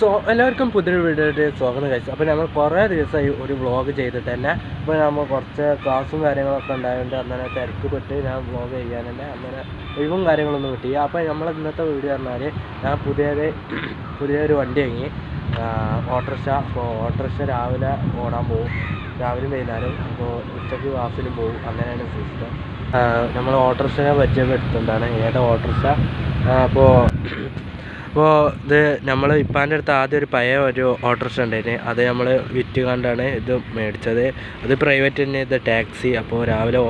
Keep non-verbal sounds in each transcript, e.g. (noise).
So എല്ലാവർക്കും പുതിയ വീഡിയോയുടെ സ്വാഗതം കഴിച്ചു അപ്പോൾ നമ്മൾ കുറേ ദിവസമായി ഒരു വ്ളോഗ് ചെയ്തിട്ട് അപ്പോൾ നമ്മൾ കുറച്ച് ക്ലാസ്സും കാര്യങ്ങളൊക്കെ ഉണ്ടായതുകൊണ്ട് അങ്ങനെ തിരക്കുപെട്ട് ഞാൻ വ്ളോഗ് തന്നെ അങ്ങനെ ഒഴിവും കാര്യങ്ങളൊന്നും കിട്ടി അപ്പോൾ നമ്മൾ ഇന്നത്തെ വീഡിയോ പറഞ്ഞാൽ ഞാൻ പുതിയത് (clears throat) പുതിയൊരു വണ്ടി വാങ്ങി. ഓട്ടോറിക്ഷ. അപ്പോൾ ഓട്ടോറിക്ഷ രാവിലെ ഓടാൻ പോകും രാവിലെ വൈകുന്നേരം അപ്പോൾ ഉച്ചയ്ക്ക് ക്ലാസ്സിലും പോകും അങ്ങനെയാണ് സിസ്റ്റം നമ്മൾ ഓട്ടോറിക്ഷനെ പരിചയപ്പെടുത്തുന്നതാണ്. ഏതാ ഓട്ടോറിക്ഷ? അപ്പോൾ (clears throat) അപ്പോൾ ഇത് നമ്മൾ ഇപ്പാന്റെ അടുത്ത് ആദ്യം ഒരു പഴയ ഒരു ഓട്ടോറിക്ഷ ഉണ്ടായിരുന്നു. അത് നമ്മൾ വിറ്റ് കണ്ടാണ് ഇത് മേടിച്ചത്. അത് പ്രൈവറ്റ് തന്നെ ഇത് ടാക്സി അപ്പോൾ രാവിലെ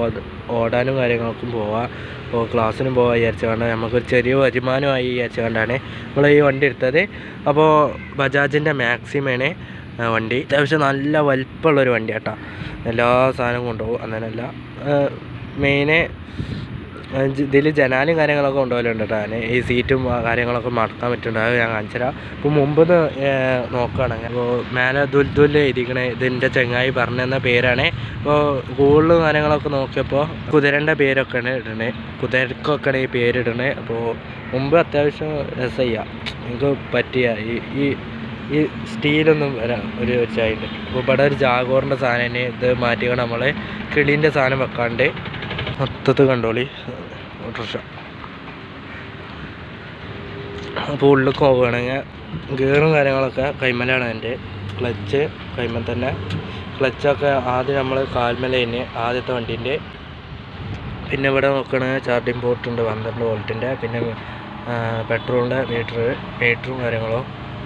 ഓടാനും കാര്യങ്ങൾക്കും പോവാം. അപ്പോൾ ക്ലാസ്സിനും പോവാം വിചാരിച്ചു കൊണ്ട്. നമുക്കൊരു ചെറിയ വരുമാനമായി വിചാരിച്ചു കൊണ്ടാണ് നമ്മൾ ഈ വണ്ടി എടുത്തത്. അപ്പോൾ ബജാജിന്റെ മാക്സിമാണ് വണ്ടി. അത്യാവശ്യം നല്ല വലിപ്പമുള്ളൊരു വണ്ടി കേട്ടോ എല്ലാ സാധനവും കൊണ്ടുപോകും. അങ്ങനെയല്ല. മെയിന് ഇതിൽ ജനാലും കാര്യങ്ങളൊക്കെ കൊണ്ടുപോകലുണ്ട് കേട്ടോ ഞാൻ ഈ സീറ്റും കാര്യങ്ങളൊക്കെ മടക്കാൻ പറ്റുന്നുണ്ട്. അത് ഞാൻ കാണിച്ചു അപ്പോൾ മുമ്പ് നോക്കുകയാണെങ്കിൽ അപ്പോൾ മേലെ ദുൽദുൽ എഴുതിക്കണേ ഇതിന്റെ ചങ്ങായി പറഞ്ഞു തന്ന പേരാണ്. അപ്പോൾ ഗൂഗിളിൽ കാര്യങ്ങളൊക്കെ നോക്കിയപ്പോൾ കുതിരന്റെ പേരൊക്കെയാണ് ഇടണേ. കുതിരക്കൊക്കെയാണ് ഈ പേരിടണേ അപ്പോൾ മുമ്പ് അത്യാവശ്യം രസയ്യ. എനിക്ക് പറ്റിയ ഈ ഈ ഈ സ്റ്റീലൊന്നും വരാം ഒരു വെച്ചായിട്ട്. അപ്പോൾ ഇവിടെ ഒരു ജാഗോറിന്റെ സാധനം ഇത് മാറ്റിയാണ് നമ്മൾ കിളീന്റെ സാധനം വെക്കാണ്ട്. മൊത്തത്തിൽ കണ്ടോളി. ഓട്ടോറിക്ഷ. അപ്പോൾ ഉള്ളിലേക്ക് പോകുകയാണെങ്കിൽ ഗിയറും കാര്യങ്ങളൊക്കെ കൈമലാണ് എന്റെ ക്ലച്ച് കൈമൽ തന്നെ. ക്ലച്ചൊക്കെ ആദ്യം നമ്മൾ കാൽമല തന്നെ ആദ്യത്തെ വണ്ടീന്റെ. പിന്നെ ഇവിടെ നോക്കണ ചാർജിങ് പോർട്ട് ഉണ്ട് പന്ത്രണ്ട് വോൾട്ടിന്റെ. പിന്നെ പെട്രോളിന്റെ മീറ്റർ മീറ്ററും കാര്യങ്ങളും.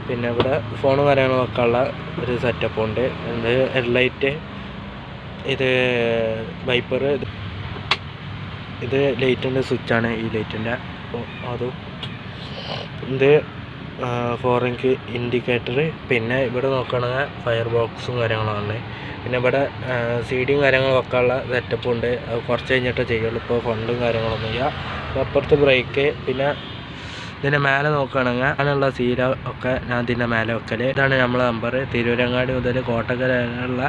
പിന്നെ ഇവിടെ ഫോണും കാര്യങ്ങളും വെക്കാനുള്ള ഒരു സെറ്റപ്പ് ഉണ്ട്. ഇത് ഹെഡ്ലൈറ്റ് ഇത് ഇത് ലൈറ്റിന്റെ സ്വിച്ചാണ്. ഈ ലൈറ്റിന്റെ അതും. ഇത് ഫോറിൻക്ക് ഇൻഡിക്കേറ്റർ പിന്നെ ഇവിടെ നോക്കുകയാണെങ്കിൽ ഫയർ ബോക്സും കാര്യങ്ങളാണ്. പിന്നെ ഇവിടെ സി ഡിയും കാര്യങ്ങളും വെക്കാനുള്ള സെറ്റപ്പും ഉണ്ട്. അത് കുറച്ച് കഴിഞ്ഞിട്ടേ ചെയ്യുള്ളൂ. ഇപ്പോൾ ഫണ്ടും കാര്യങ്ങളൊന്നും ഇല്ല. അപ്പുറത്ത് ബ്രേക്ക് പിന്നെ ഇതിന്റെ മേലെ നോക്കുകയാണെങ്കിൽ അങ്ങനെയുള്ള സീല ഒക്കെ ഞാൻ ഇതിന്റെ മേലെ വെക്കൽ ഇതാണ് നമ്മളെ നമ്പർ തിരൂരങ്ങാടി മുതൽ കോട്ടക്കര വരെയുള്ള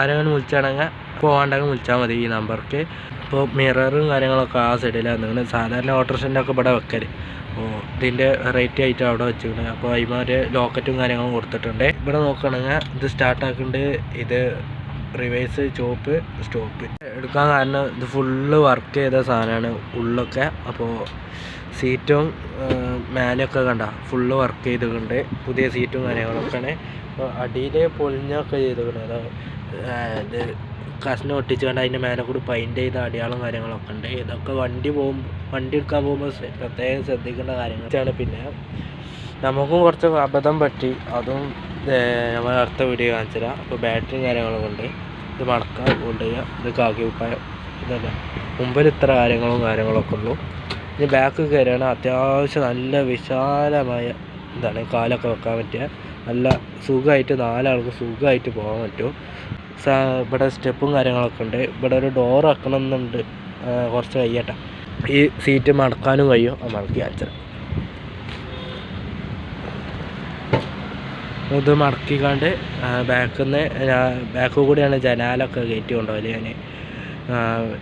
ആരെങ്കിലും വിളിച്ചാണെങ്കിൽ പോകാണ്ടെങ്കിൽ വിളിച്ചാൽ മതി ഈ നമ്പർക്ക്. അപ്പോൾ മിററും കാര്യങ്ങളൊക്കെ ആ സൈഡിലാണ് നിങ്ങൾ സാധാരണ ഓട്ടോറിക്ഷന്റെ ഒക്കെ ഇവിടെ വെക്കൽ അപ്പോൾ ഇതിന്റെ റേറ്റ് ആയിട്ട് അവിടെ വെച്ചിട്ടുണ്ട് അപ്പോൾ അതിമാര് ലോക്കറ്റും കാര്യങ്ങളും കൊടുത്തിട്ടുണ്ട്. ഇവിടെ നോക്കുകയാണെങ്കിൽ ഇത് സ്റ്റാർട്ട് ആക്കുന്നുണ്ട് ഇത് റിവേഴ്സ് ചോപ്പ് സ്റ്റോപ്പ് എടുക്കാൻ കാരണം ഇത് ഫുള്ള് വർക്ക് ചെയ്ത സാധനമാണ് ഉള്ളൊക്കെ. അപ്പോൾ സീറ്റും മേലെയൊക്കെ കണ്ട ഫുള്ള് വർക്ക് ചെയ്തിട്ടുണ്ട്. പുതിയ സീറ്റും കാര്യങ്ങളൊക്കെയാണ്. അപ്പോൾ അടിയിൽ പൊളിഞ്ഞൊക്കെ ചെയ്തിട്ടുണ്ട് അത് ഇത് കഷ്ണം ഒട്ടിച്ചുകൊണ്ട് അതിന്റെ മേലെ കൂടി പെയിന്റ് ചെയ്ത അടയാളം കാര്യങ്ങളൊക്കെ ഉണ്ട്. ഇതൊക്കെ വണ്ടി പോകുമ്പോൾ വണ്ടി എടുക്കാൻ പോകുമ്പോൾ പ്രത്യേകം ശ്രദ്ധിക്കേണ്ട കാര്യങ്ങളാണ് പിന്നെ നമുക്കും കുറച്ച് അബദ്ധം പറ്റി. അതും നമ്മൾ അടുത്ത വീഡിയോ കാണിച്ചു തരാം അപ്പോൾ ബാറ്ററി കാര്യങ്ങളൊക്കെ ഉണ്ട്. ഇത് മടക്കാം ഹോൾഡ് ചെയ്യുക ഇത് കാക്കി ഉപ്പായം ഇതല്ല. മുമ്പിൽ ഇത്ര കാര്യങ്ങളും കാര്യങ്ങളൊക്കെ ഉള്ളൂ. ഇനി ബാക്ക് കയറുകയാണ്. അത്യാവശ്യം നല്ല വിശാലമായ എന്താണ് കാലൊക്കെ വെക്കാൻ പറ്റിയ നല്ല സുഖമായിട്ട് നാലാൾക്ക് സുഖമായിട്ട് പോകാൻ പറ്റും. ഇവിടെ സ്റ്റെപ്പും കാര്യങ്ങളൊക്കെ ഉണ്ട്. ഇവിടെ ഒരു ഡോർ വെക്കണം എന്നുണ്ട് കുറച്ച് കഴിയട്ടെ. ഈ സീറ്റ് മടക്കാനും കഴിയും. മടക്കി കാണിച്ചത് ഇത് മടക്കിക്കാണ്ട് ബാക്കിൽ നിന്ന് ബാക്ക് കൂടിയാണ് ജനാലൊക്കെ കയറ്റി കൊണ്ടുപോകൽ ഞാൻ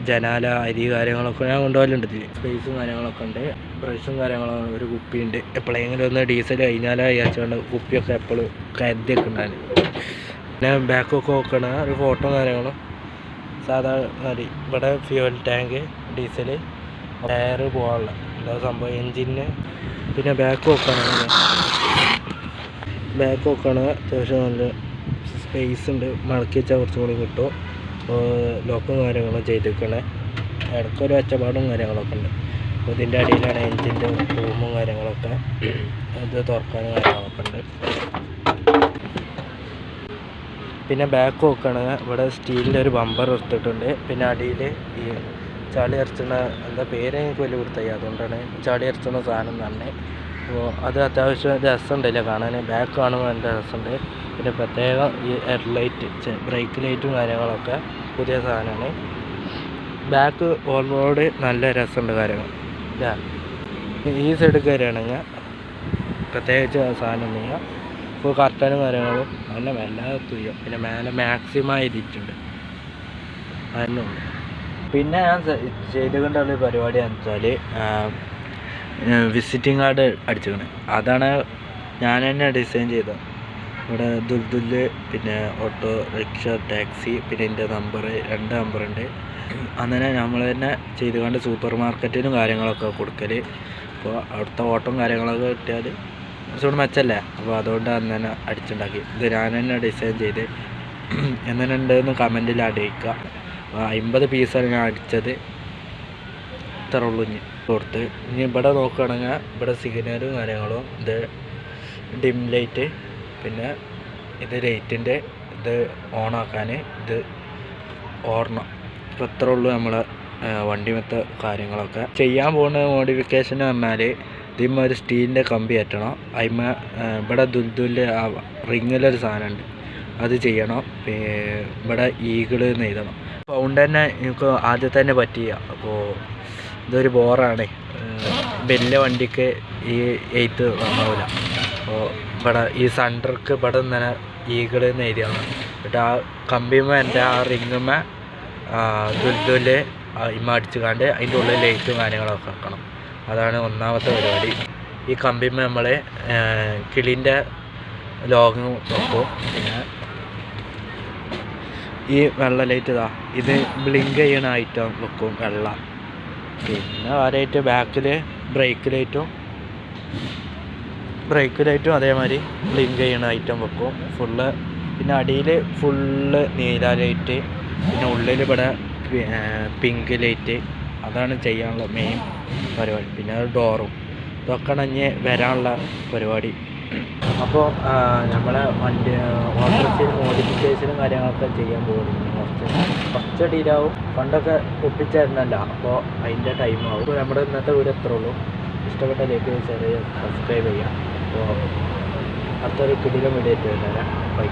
ജനാല അരി കാര്യങ്ങളൊക്കെ ഞാൻ കൊണ്ടുപോകലുണ്ട്. ഇതിൽ സ്പേസും കാര്യങ്ങളൊക്കെ ഉണ്ട്. ബ്രഷും കാര്യങ്ങളും ഒരു കുപ്പിയുണ്ട്. എപ്പോഴെങ്കിലും ഒന്ന് ഡീസൽ കഴിഞ്ഞാലോ വിചാരിച്ചുകൊണ്ട് കുപ്പിയൊക്കെ എപ്പോഴും കരുതിയൊക്കെ ഉണ്ടായിരുന്നു പിന്നെ ബാക്കൊക്കെ നോക്കണ ഒരു ഫോട്ടോ കാര്യങ്ങളും. സാധാ മതി ഇവിടെ ഫ്യൂവൽ ടാങ്ക് ഡീസൽ ടയർ പോകാനുള്ള എന്താ സംഭവം? എൻജിന് പിന്നെ ബാക്ക് നോക്കണ. ബാക്ക് നോക്കണ. അത്യാവശ്യം നല്ല സ്പേസ് ഉണ്ട്. മടക്കി വെച്ചാൽ കുറച്ചും കൂടി കിട്ടും. ലോക്കും കാര്യങ്ങളും ചെയ്തിരിക്കണേ ഇടയ്ക്കൊരു ഒച്ചപ്പാടും കാര്യങ്ങളൊക്കെ ഉണ്ട്. അപ്പോൾ ഇതിന്റെ അടിയിലാണ് എൻജിന്റെ റൂമും കാര്യങ്ങളൊക്കെ. ഇത് തുറക്കാനും കാര്യങ്ങളൊക്കെ ഉണ്ട്. പിന്നെ ബാക്ക് നോക്കുകയാണെങ്കിൽ ഇവിടെ സ്റ്റീലിന്റെ ഒരു ബമ്പർ എടുത്തിട്ടുണ്ട്. പിന്നെ അടിയിൽ ഈ ചളി ഇറച്ചുന്ന എന്താ പേര് എനിക്ക് വലിയ കൊടുത്തായി അതുകൊണ്ടാണ് ചളി ഇറച്ചുന്ന സാധനം തന്നെ അപ്പോൾ അത് അത്യാവശ്യം രസമുണ്ടല്ലേ കാണാൻ. ബാക്ക് കാണുമ്പോൾ നല്ല രസമുണ്ട്. പിന്നെ പ്രത്യേകം ഈ ഹെഡ് ലൈറ്റ് ബ്രേക്ക് ലൈറ്റും കാര്യങ്ങളൊക്കെ പുതിയ സാധനമാണ്. ബാക്ക് ഓൺ റോഡ് നല്ല രസമുണ്ട് കാര്യങ്ങൾ. ഈ സൈഡ് കയറുകയാണെങ്കിൽ പ്രത്യേകിച്ച് സാധനം സാധനമൊന്നുമില്ല ഇപ്പോൾ കർട്ടനും കാര്യങ്ങളും. അങ്ങനെ വല്ലാതെ തുയ്യും. പിന്നെ മേലെ മാക്സിമം എഴുതിയിട്ടുണ്ട് അതന്നെ ഉള്ളു. പിന്നെ ഞാൻ ചെയ്തുകൊണ്ടുള്ള പരിപാടി എന്ന് വെച്ചാൽ വിസിറ്റിംഗ് കാർഡ് അടിച്ചിരിക്കണേ അതാണ് ഞാൻ തന്നെ ഡിസൈൻ ചെയ്തത്. ഇവിടെ ദുൽദുൽ പിന്നെ ഓട്ടോ റിക്ഷ ടാക്സി പിന്നെ എന്റെ നമ്പർ രണ്ട് നമ്പറുണ്ട് അങ്ങനെ നമ്മൾ തന്നെ ചെയ്തുകൊണ്ട് സൂപ്പർ മാർക്കറ്റിനും കാര്യങ്ങളൊക്കെ കൊടുക്കൽ അപ്പോൾ അവിടുത്തെ ഓട്ടം കാര്യങ്ങളൊക്കെ കിട്ടിയാൽ കുറച്ചുകൂടി മെച്ചല്ലേ? അപ്പോൾ അതുകൊണ്ട് അന്ന് തന്നെ അടിച്ചുണ്ടാക്കി. ഇത് ഞാൻ തന്നെ ഡിസൈൻ ചെയ്ത് (clears throat) എങ്ങനെ ഉണ്ടെന്ന് അറിയിക്കുക. അപ്പോൾ അമ്പത് പീസാണ് ഞാൻ അടിച്ചത്. ഇത്ര ഉള്ളൂ ഇനി. കൊടുത്ത്. ഇനി ഇവിടെ നോക്കുകയാണെങ്കിൽ ഇവിടെ സിഗ്നലും കാര്യങ്ങളും ഇത് ഡിം ലൈറ്റ് പിന്നെ ഇത് ലൈറ്റിന്റെ ഇത് ഓണാക്കാൻ ഇത് ഓർണം ഇപ്പോൾ ഇത്ര ഉള്ളൂ നമ്മളെ വണ്ടിമത്തെ കാര്യങ്ങളൊക്കെ. ചെയ്യാൻ പോകുന്ന മോഡിഫിക്കേഷൻ എന്ന് പറഞ്ഞാൽ ഇതിന്മേൽ ഒരു സ്റ്റീലിന്റെ കമ്പി അറ്റണം അതിമ്മ ഇവിടെ ദുൽദുൽ റിങ്ങിലൊരു സാധനമുണ്ട് അത് ചെയ്യണം. ഇവിടെ ഈഗിൾ എന്ന് എഴുതണം. സൗണ്ട് തന്നെ എനിക്ക് ആദ്യത്തെ തന്നെ പറ്റിയ. അപ്പോൾ ഇതൊരു ബോറാണ്. വലിയ വണ്ടിക്ക് ഈ എയ്ത്ത് നന്നാവില്ല അപ്പോൾ ഇവിടെ ഈ സണ്ടർക്ക് ഇവിടെ തന്നെ ഈഗിൾ എന്ന് എഴുതിയാണ് എന്നിട്ട് ആ കമ്പിമ എന്റെ ആ റിങ്ങുമ്മ ദുൽദുൽ ഇമ്മ അടിച്ചു കാണ്ട് അതിന്റെ ഉള്ളിൽ ലൈറ്റും കാര്യങ്ങളൊക്കെ വെക്കണം. അതാണ് ഒന്നാമത്തെ പരിപാടി. ഈ കമ്പിമ്മ നമ്മൾ കിളിന്റെ ലോകം വെക്കും പിന്നെ ഈ വെള്ള ലൈറ്റ് ഇതാ ഇത് ബ്ലിങ്ക് ചെയ്യണ ഐറ്റം വെക്കും വെള്ള. പിന്നെ ആരായിട്ട് ബാക്കിൽ ബ്രേക്ക് ലൈറ്റും ബ്രേക്ക് ലൈറ്റും അതേമാതിരി ബ്ലിങ്ക് ചെയ്യണ ഐറ്റം വെക്കും. ഫുള്ള് പിന്നെ അടിയിൽ ഫുള്ള് നീല ലൈറ്റ് പിന്നെ ഉള്ളിൽ ഇവിടെ പിങ്ക് ലൈറ്റ് അതാണ് ചെയ്യാനുള്ള മെയിൻ പരിപാടി. പിന്നെ അത് ഡോറും ഇതൊക്കെ അഞ്ഞ് വരാനുള്ള പരിപാടി. അപ്പോൾ നമ്മളെ വണ്ടി ഓട്ടോറിക്ഷയിൽ മോഡിഫിക്കേഷനും കാര്യങ്ങളൊക്കെ ചെയ്യാൻ പോകുന്നു കുറച്ച് കുറച്ച് ഡീലാവും പണ്ടൊക്കെ ഒപ്പിച്ചായിരുന്നല്ല. അപ്പോൾ അതിന്റെ ടൈം അപ്പോൾ നമ്മുടെ ഇന്നത്തെ വീഡിയോ എത്ര ഉള്ളൂ? ഇഷ്ടപ്പെട്ട ലൈക്ക് ഷെയർ ചെയ്യുക സബ്സ്ക്രൈബ് ചെയ്യുക. അപ്പോൾ അടുത്തൊരു കിടിലം വീഡിയോ ആയിട്ട് വരുന്നേരം ബൈ